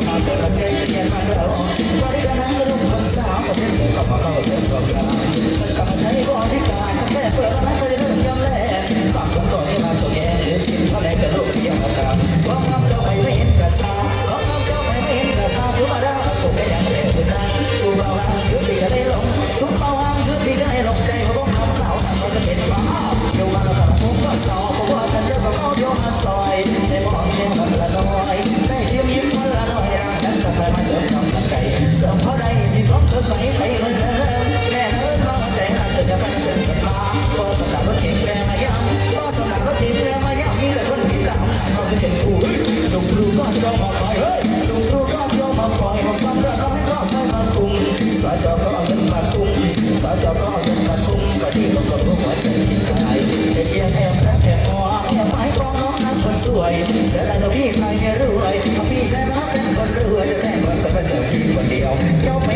the mother of สายจอก็อาเนมาตุ้สายจอก็อาเนมาตุ้มก็ดีลงกับหัวใจแต่เพียงแอบแอบพอแอบหมายของน้องนั้คนสวยเสียดายตัวพี่ใครไรวยพี่จะรัเป็นคนรวยแต่แม่คนสบายใคนเดียว